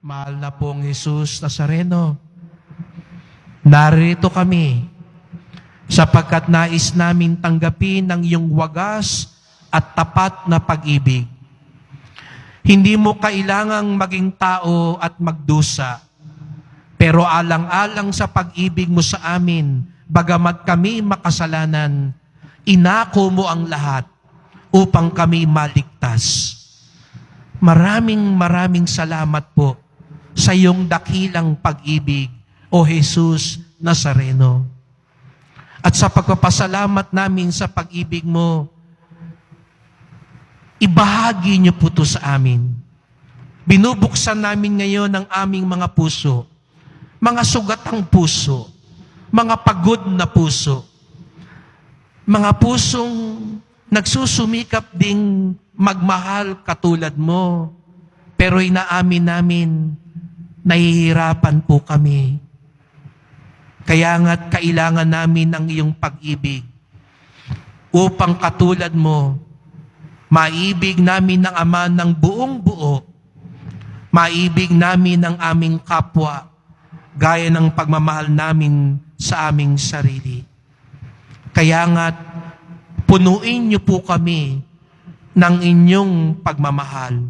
Mahal na pong Jesus Nazareno, narito kami sapagkat nais namin tanggapin ang iyong wagas at tapat na pag-ibig. Hindi mo kailangang maging tao at magdusa, pero alang-alang sa pag-ibig mo sa amin, bagamat kami makasalanan, inako mo ang lahat upang kami maligtas. Maraming maraming salamat po sa iyong dakilang pag-ibig, O Jesus Nazareno. At sa pagpapasalamat namin sa pag-ibig mo, ibahagi niyo po ito sa amin. Binubuksan namin ngayon ang aming mga puso, mga sugatang puso, mga pagod na puso, mga pusong nagsusumikap ding magmahal katulad mo, pero inaamin namin, nahihirapan po kami. Kaya nga't kailangan namin ng iyong pag-ibig upang katulad mo, maibig namin ng Ama ng buong buo, maibig namin ang aming kapwa, gaya ng pagmamahal namin sa aming sarili. Kaya nga't punuin niyo po kami ng inyong pagmamahal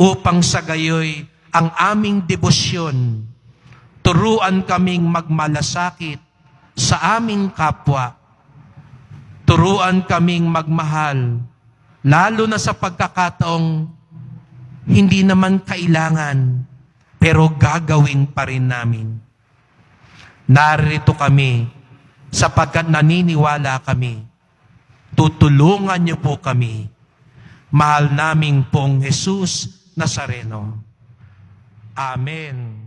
upang sa gayoy ang aming debosyon, turuan kaming magmalasakit sa aming kapwa, turuan kaming magmahal, lalo na sa pagkakataong hindi naman kailangan, pero gagawin pa rin namin. Narito kami sapagkat naniniwala kami. Tutulungan niyo po kami. Mahal naming pong Jesus Nazareno. Amen.